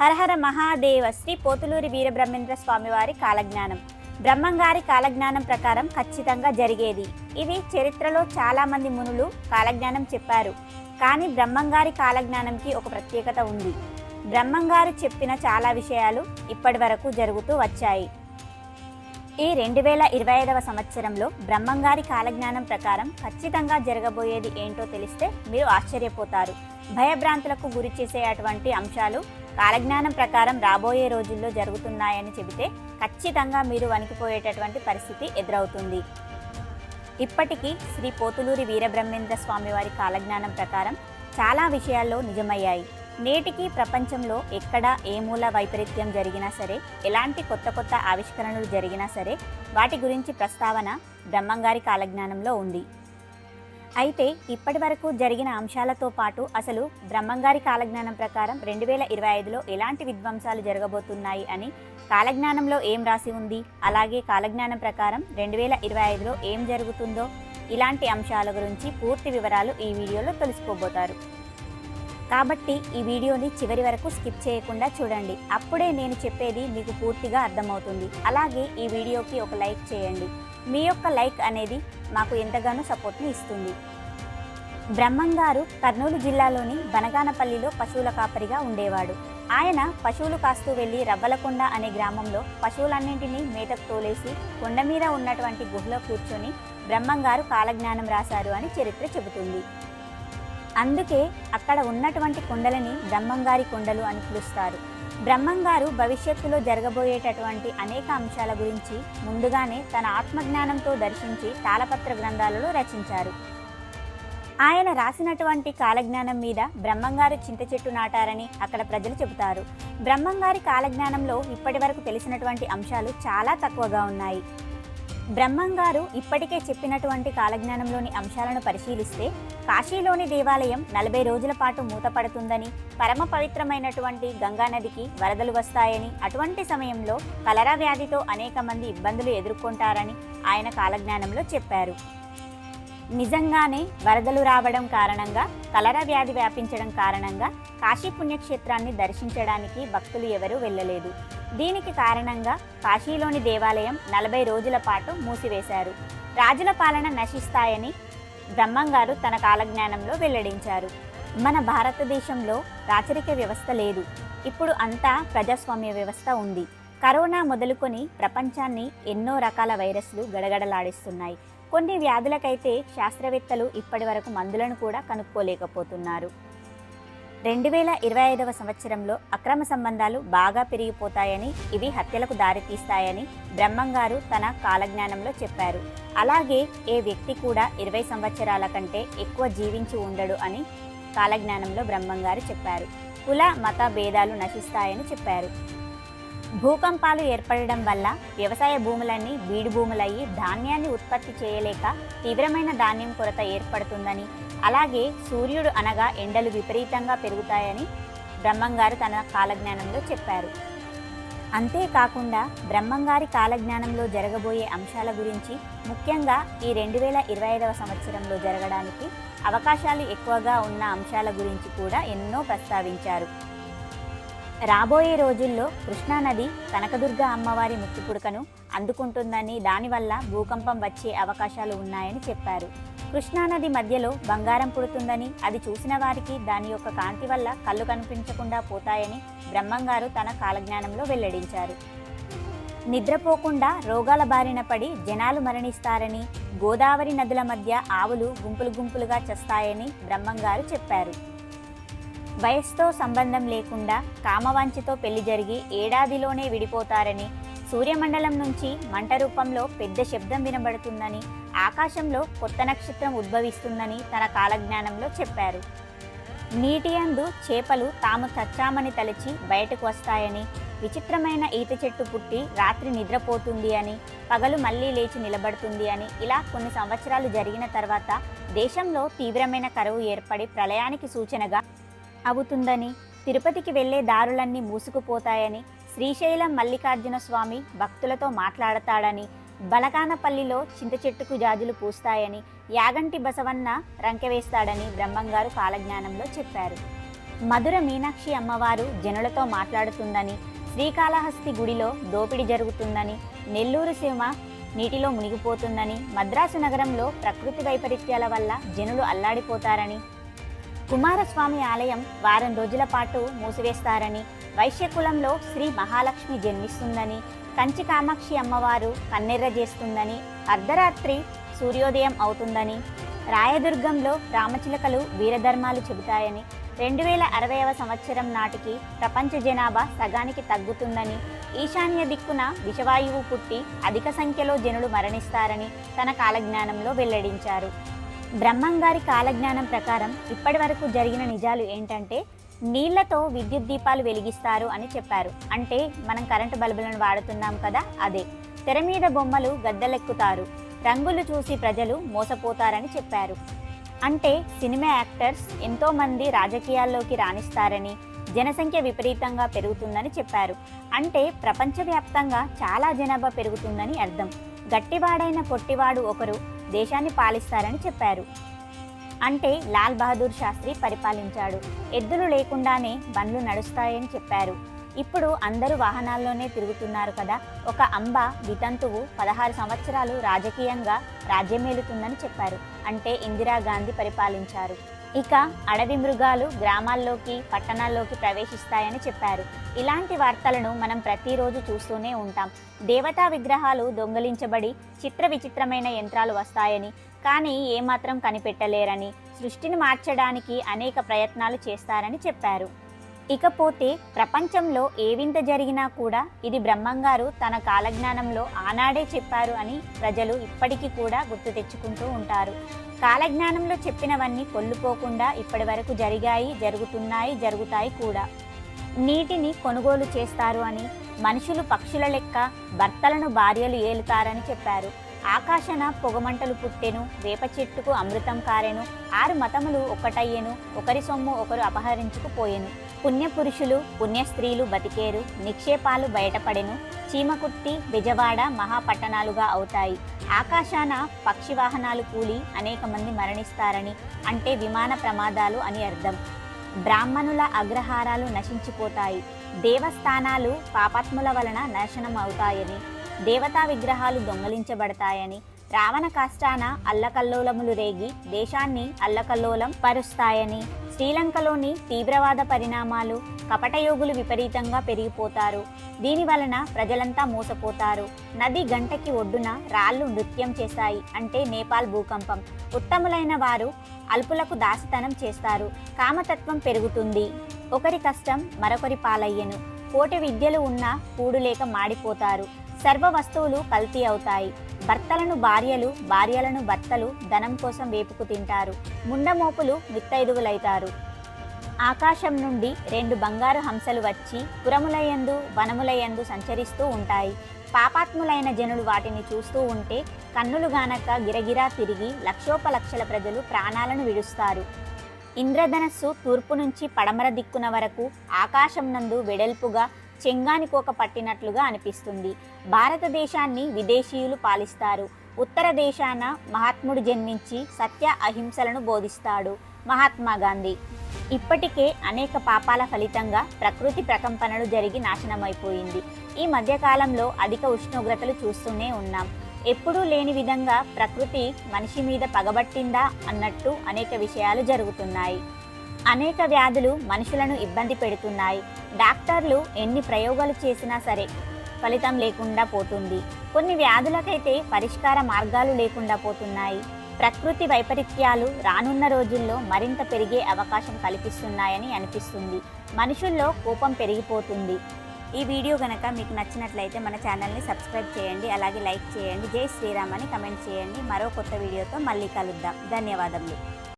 హరహర మహాదేవ శ్రీ పోతులూరి వీరబ్రహ్మేంద్ర స్వామివారి కాలజ్ఞానం. బ్రహ్మంగారి కాలజ్ఞానం ప్రకారం ఖచ్చితంగా జరిగేది. ఇది చరిత్రలో చాలామంది మునులు కాలజ్ఞానం చెప్పారు. కానీ బ్రహ్మంగారి కాలజ్ఞానంకి ఒక ప్రత్యేకత ఉంది. బ్రహ్మంగారు చెప్పిన చాలా విషయాలు ఇప్పటి వరకు జరుగుతూ వచ్చాయి. ఈ రెండు వేల ఇరవై ఐదవ సంవత్సరంలో బ్రహ్మంగారి కాలజ్ఞానం ప్రకారం ఖచ్చితంగా జరగబోయేది ఏంటో తెలిస్తే మీరు ఆశ్చర్యపోతారు. భయభ్రాంతులకు గురి చేసే అటువంటి అంశాలు కాలజ్ఞానం ప్రకారం రాబోయే రోజుల్లో జరుగుతున్నాయని చెబితే ఖచ్చితంగా మీరు వణికిపోయేటటువంటి పరిస్థితి ఎదురవుతుంది. ఇప్పటికీ శ్రీ పోతులూరి వీరబ్రహ్మేంద్ర స్వామి వారి కాలజ్ఞానం ప్రకారం చాలా విషయాల్లో నిజమయ్యాయి. నేటికి ప్రపంచంలో ఎక్కడ ఏ మూల వైపరీత్యం జరిగినా సరే ఎలాంటి కొత్త కొత్త ఆవిష్కరణలు జరిగినా సరే వాటి గురించి ప్రస్తావన బ్రహ్మంగారి కాలజ్ఞానంలో ఉంది. అయితే ఇప్పటి వరకు జరిగిన అంశాలతో పాటు అసలు బ్రహ్మంగారి కాలజ్ఞానం ప్రకారం రెండు వేల ఇరవై ఐదులో ఎలాంటి విధ్వంసాలు జరగబోతున్నాయి అని కాలజ్ఞానంలో ఏం రాసి ఉంది? అలాగే కాలజ్ఞానం ప్రకారం రెండు వేల ఇరవై ఐదులో ఏం జరుగుతుందో? ఇలాంటి అంశాల గురించి పూర్తి వివరాలు ఈ వీడియోలో తెలుసుకోబోతారు. కాబట్టి ఈ వీడియోని చివరి వరకు స్కిప్ చేయకుండా చూడండి. అప్పుడే నేను చెప్పేది మీకు పూర్తిగా అర్థమవుతుంది. అలాగే ఈ వీడియోకి ఒక లైక్ చేయండి. మీ యొక్క లైక్ అనేది మాకు ఎంతగానో సపోర్ట్ని ఇస్తుంది. బ్రహ్మంగారు కర్నూలు జిల్లాలోని బనగానపల్లిలో పశువుల కాపరిగా ఉండేవాడు. ఆయన పశువులు కాస్తూ వెళ్ళి రవ్వలకొండ అనే గ్రామంలో పశువులన్నింటినీ మేతకు తోలేసి కొండ మీద ఉన్నటువంటి గుహలో కూర్చొని బ్రహ్మంగారు కాలజ్ఞానం రాశారు అని చరిత్ర చెబుతుంది. అందుకే అక్కడ ఉన్నటువంటి కొండలని బ్రహ్మంగారి కొండలు అని పిలుస్తారు. బ్రహ్మంగారు భవిష్యత్తులో జరగబోయేటటువంటి అనేక అంశాల గురించి ముందుగానే తన ఆత్మజ్ఞానంతో దర్శించి తాళపత్ర గ్రంథాలలో రచించారు. ఆయన రాసినటువంటి కాలజ్ఞానం మీద బ్రహ్మంగారు చింత చెట్టు నాటారని అక్కడ ప్రజలు చెబుతారు. బ్రహ్మంగారి కాలజ్ఞానంలో ఇప్పటి వరకు తెలిసినటువంటి అంశాలు చాలా తక్కువగా ఉన్నాయి. బ్రహ్మం గారు ఇప్పటికే చెప్పినటువంటి కాలజ్ఞానంలోని అంశాలను పరిశీలిస్తే కాశీలోని దేవాలయం నలభై రోజుల పాటు మూతపడుతుందని పరమ పవిత్రమైనటువంటి గంగానదికి వరదలు వస్తాయని అటువంటి సమయంలో కలరా వ్యాధితో అనేక మంది ఇబ్బందులు ఎదుర్కొంటారని ఆయన కాలజ్ఞానంలో చెప్పారు. నిజంగానే వరదలు రావడం కారణంగా కలరా వ్యాధి వ్యాపించడం కారణంగా కాశీ పుణ్యక్షేత్రాన్ని దర్శించడానికి భక్తులు ఎవరూ వెళ్ళలేదు. దీనికి కారణంగా కాశీలోని దేవాలయం నలభై రోజుల పాటు మూసివేశారు. రాజుల పాలన నశిస్తాయని బ్రహ్మంగారు తన కాలజ్ఞానంలో వెల్లడించారు. మన భారతదేశంలో రాచరిక వ్యవస్థ లేదు. ఇప్పుడు అంతా ప్రజాస్వామ్య వ్యవస్థ ఉంది. కరోనా మొదలుకొని ప్రపంచాన్ని ఎన్నో రకాల వైరస్లు గడగడలాడిస్తున్నాయి. కొన్ని వ్యాధులకైతే శాస్త్రవేత్తలు ఇప్పటి వరకు మందులను కూడా కనుక్కోలేకపోతున్నారు. రెండు వేల ఇరవై ఐదవ సంవత్సరంలో అక్రమ సంబంధాలు బాగా పెరిగిపోతాయని ఇవి హత్యలకు దారితీస్తాయని బ్రహ్మంగారు తన కాలజ్ఞానంలో చెప్పారు. అలాగే ఏ వ్యక్తి కూడా ఇరవై సంవత్సరాల కంటే ఎక్కువ జీవించి ఉండడు అని కాలజ్ఞానంలో బ్రహ్మంగారు చెప్పారు. కుల మత భేదాలు నశిస్తాయని చెప్పారు. భూకంపాలు ఏర్పడడం వల్ల వ్యవసాయ భూములన్నీ బీడు భూములయ్యి ధాన్యాన్ని ఉత్పత్తి చేయలేక తీవ్రమైన ధాన్యం కొరత ఏర్పడుతుందని అలాగే సూర్యుడు అనగా ఎండలు విపరీతంగా పెరుగుతాయని బ్రహ్మంగారు తన కాలజ్ఞానంలో చెప్పారు. అంతేకాకుండా బ్రహ్మంగారి కాలజ్ఞానంలో జరగబోయే అంశాల గురించి ముఖ్యంగా ఈ రెండు వేల ఇరవై ఐదవ సంవత్సరంలో జరగడానికి అవకాశాలు ఎక్కువగా ఉన్న అంశాల గురించి కూడా ఎన్నో ప్రస్తావించారు. రాబోయే రోజుల్లో కృష్ణానది కనకదుర్గ అమ్మవారి ముక్తిపుడకను అందుకుంటుందని దానివల్ల భూకంపం వచ్చే అవకాశాలు ఉన్నాయని చెప్పారు. కృష్ణానది మధ్యలో బంగారం పుడుతుందని అది చూసిన వారికి దాని యొక్క కాంతి వల్ల కళ్ళు కనిపించకుండా పోతాయని బ్రహ్మంగారు తన కాలజ్ఞానంలో వెల్లడించారు. నిద్రపోకుండా రోగాల బారిన పడి జనాలు మరణిస్తారని గోదావరి నదుల మధ్య ఆవులు గుంపులు గుంపులుగా చస్తాయని బ్రహ్మంగారు చెప్పారు. వయస్సుతో సంబంధం లేకుండా కామవాంచితో పెళ్ళి జరిగి ఏడాదిలోనే విడిపోతారని సూర్యమండలం నుంచి మంట రూపంలో పెద్ద శబ్దం వినబడుతుందని ఆకాశంలో కొత్త నక్షత్రం ఉద్భవిస్తుందని తన కాలజ్ఞానంలో చెప్పారు. నీటి అందు చేపలు తాము చచ్చామని తలచి బయటకు వస్తాయని విచిత్రమైన ఈత చెట్టు పుట్టి రాత్రి నిద్రపోతుంది అని పగలు మళ్ళీ లేచి నిలబడుతుంది అని ఇలా కొన్ని సంవత్సరాలు జరిగిన తర్వాత దేశంలో తీవ్రమైన కరువు ఏర్పడి ప్రళయానికి సూచనగా అవుతుందని తిరుపతికి వెళ్ళే దారులన్నీ మూసుకుపోతాయని శ్రీశైలం మల్లికార్జున స్వామి భక్తులతో మాట్లాడతాడని బలకానపల్లిలో చింత చెట్టుకు జాజులు పూస్తాయని యాగంటి బసవన్న రంకెవేస్తాడని బ్రహ్మంగారు కాలజ్ఞానంలో చెప్పారు. మధుర మీనాక్షి అమ్మవారు జనులతో మాట్లాడుతుందని శ్రీకాళహస్తి గుడిలో దోపిడీ జరుగుతుందని నెల్లూరు సీమ నీటిలో మునిగిపోతుందని మద్రాసు నగరంలో ప్రకృతి వైపరీత్యాల వల్ల జనులు అల్లాడిపోతారని కుమారస్వామి ఆలయం వారం రోజుల పాటు మూసివేస్తారని వైశ్యకులంలో శ్రీ మహాలక్ష్మి జన్మిస్తుందని కంచి కామాక్షి అమ్మవారు కన్నెర్ర చేస్తుందని అర్ధరాత్రి సూర్యోదయం అవుతుందని రాయదుర్గంలో రామచిలకలు వీరధర్మాలు చెబుతాయని రెండు వేల అరవైవ సంవత్సరం నాటికి ప్రపంచ జనాభా సగానికి తగ్గుతుందని ఈశాన్య దిక్కున విషవాయువు పుట్టి అధిక సంఖ్యలో జనులు మరణిస్తారని తన కాలజ్ఞానంలో వెల్లడించారు. బ్రహ్మంగారి కాలజ్ఞానం ప్రకారం ఇప్పటి వరకు జరిగిన నిజాలు ఏంటంటే నీళ్ళతో విద్యుత్ దీపాలు వెలిగిస్తారు అని చెప్పారు. అంటే మనం కరెంటు బల్బులను వాడుతున్నాం కదా అదే. తెర మీద బొమ్మలు గద్దెలెక్కుతారు. రంగులు చూసి ప్రజలు మోసపోతారని చెప్పారు. అంటే సినిమా యాక్టర్స్ ఎంతోమంది రాజకీయాల్లోకి రాణిస్తారని జనసంఖ్య విపరీతంగా పెరుగుతుందని చెప్పారు. అంటే ప్రపంచవ్యాప్తంగా చాలా జనాభా పెరుగుతుందని అర్థం. గట్టివాడైన పొట్టివాడు ఒకరు దేశాన్ని పాలిస్తారని చెప్పారు. అంటే లాల్ బహదూర్ శాస్త్రి పరిపాలించాడు. ఎద్దులు లేకుండానే బండ్లు నడుస్తాయని చెప్పారు. ఇప్పుడు అందరూ వాహనాల్లోనే తిరుగుతున్నారు కదా. ఒక అంబ వితంతువు పదహారు సంవత్సరాలు రాజకీయంగా రాజ్యమేలుతుందని చెప్పారు. అంటే ఇందిరాగాంధీ పరిపాలించారు. ఇక అడవి మృగాలు గ్రామాల్లోకి పట్టణాల్లోకి ప్రవేశిస్తాయని చెప్పారు. ఇలాంటి వార్తలను మనం ప్రతిరోజు చూస్తూనే ఉంటాం. దేవతా విగ్రహాలు దొంగలించబడి చిత్ర విచిత్రమైన యంత్రాలు వస్తాయని కానీ ఏమాత్రం కనిపెట్టలేరని సృష్టిని మార్చడానికి అనేక ప్రయత్నాలు చేస్తారని చెప్పారు. ఇకపోతే ప్రపంచంలో ఏ వింత జరిగినా కూడా ఇది బ్రహ్మంగారు తన కాలజ్ఞానంలో ఆనాడే చెప్పారు అని ప్రజలు ఇప్పటికీ కూడా గుర్తు తెచ్చుకుంటూ ఉంటారు. కాలజ్ఞానంలో చెప్పినవన్నీ కొల్లుపోకుండా ఇప్పటి వరకు జరిగాయి జరుగుతున్నాయి జరుగుతాయి కూడా. నీటిని కొనుగోలు చేస్తారు అని మనుషులు పక్షుల లెక్క భర్తలను భార్యలు ఏలుతారని చెప్పారు. ఆకాశన పొగమంటలు పుట్టెను వేప చెట్టుకు అమృతం కారెను ఆరు మతములు ఒక్కటయ్యెను ఒకరి సొమ్ము ఒకరు అపహరించుకుపోయెను. పుణ్యపురుషులు పుణ్య స్త్రీలు బతికేరు నిక్షేపాలు బయటపడెను చీమకుర్తి బెజవాడ మహాపట్టణాలుగా అవుతాయి. ఆకాశాన పక్షి వాహనాలు కూలి అనేక మంది మరణిస్తారని అంటే విమాన ప్రమాదాలు అని అర్థం. బ్రాహ్మణుల అగ్రహారాలు నశించిపోతాయి. దేవస్థానాలు పాపాత్ముల వలన నాశనం అవుతాయని దేవతా విగ్రహాలు దొంగలించబడతాయని రావణ కాష్టాన అల్లకల్లోలములు రేగి దేశాన్ని అల్లకల్లోలం పరుస్తాయని శ్రీలంకలోని తీవ్రవాద పరిణామాలు కపటయోగులు విపరీతంగా పెరిగిపోతారు. దీని వలన ప్రజలంతా మోసపోతారు. నది గంటకి ఒడ్డున రాళ్ళు నృత్యం చేస్తాయి అంటే నేపాల్ భూకంపం. ఉత్తములైన వారు అల్పులకు దాసతనం చేస్తారు. కామతత్వం పెరుగుతుంది. ఒకరి కష్టం మరొకరి పాలయ్యను. కోటి విద్యలు ఉన్నా కూడులేక మాడిపోతారు. సర్వ వస్తువులు కల్తీ అవుతాయి. భర్తలను భార్యలు భార్యలను భర్తలు ధనం కోసం వేపుకు తింటారు. ముండమోపులు మిత్తైదువులైతారు ఆకాశం నుండి రెండు బంగారు హంసలు వచ్చి పురములయందు వనములయందు సంచరిస్తూ ఉంటాయి. పాపాత్ములైన జనులు వాటిని చూస్తూ ఉంటే కన్నులు గానక గిరగిరా తిరిగి లక్షోపలక్షల ప్రజలు ప్రాణాలను విడుస్తారు. ఇంద్రధనస్సు తూర్పు నుంచి పడమర దిక్కున వరకు ఆకాశం నందు వెడల్పుగా చెంగానికోక పట్టినట్లుగా అనిపిస్తుంది. భారతదేశాన్ని విదేశీయులు పాలిస్తారు. ఉత్తర దేశాన మహాత్ముడు జన్మించి సత్య అహింసలను బోధిస్తాడు మహాత్మా గాంధీ. ఇప్పటికే అనేక పాపాల ఫలితంగా ప్రకృతి ప్రకంపనలు జరిగి నాశనమైపోయింది. ఈ మధ్యకాలంలో అధిక ఉష్ణోగ్రతలు చూస్తూనే ఉన్నాం. ఎప్పుడూ లేని విధంగా ప్రకృతి మనిషి మీద పగబట్టిందా అన్నట్టు అనేక విషయాలు జరుగుతున్నాయి. అనేక వ్యాధులు మనుషులను ఇబ్బంది పెడుతున్నాయి. డాక్టర్లు ఎన్ని ప్రయోగాలు చేసినా సరే ఫలితం లేకుండా పోతుంది. కొన్ని వ్యాధులకైతే పరిష్కార మార్గాలు లేకుండా పోతున్నాయి. ప్రకృతి వైపరీత్యాలు రానున్న రోజుల్లో మరింత పెరిగే అవకాశం కల్పిస్తున్నాయని అనిపిస్తుంది. మనుషుల్లో కోపం పెరిగిపోతుంది. ఈ వీడియో కనుక మీకు నచ్చినట్లయితే మన ఛానల్ని సబ్స్క్రైబ్ చేయండి. అలాగే లైక్ చేయండి. జై శ్రీరామ్ అని కమెంట్ చేయండి. మరో కొత్త వీడియోతో మళ్ళీ కలుద్దాం. ధన్యవాదములు.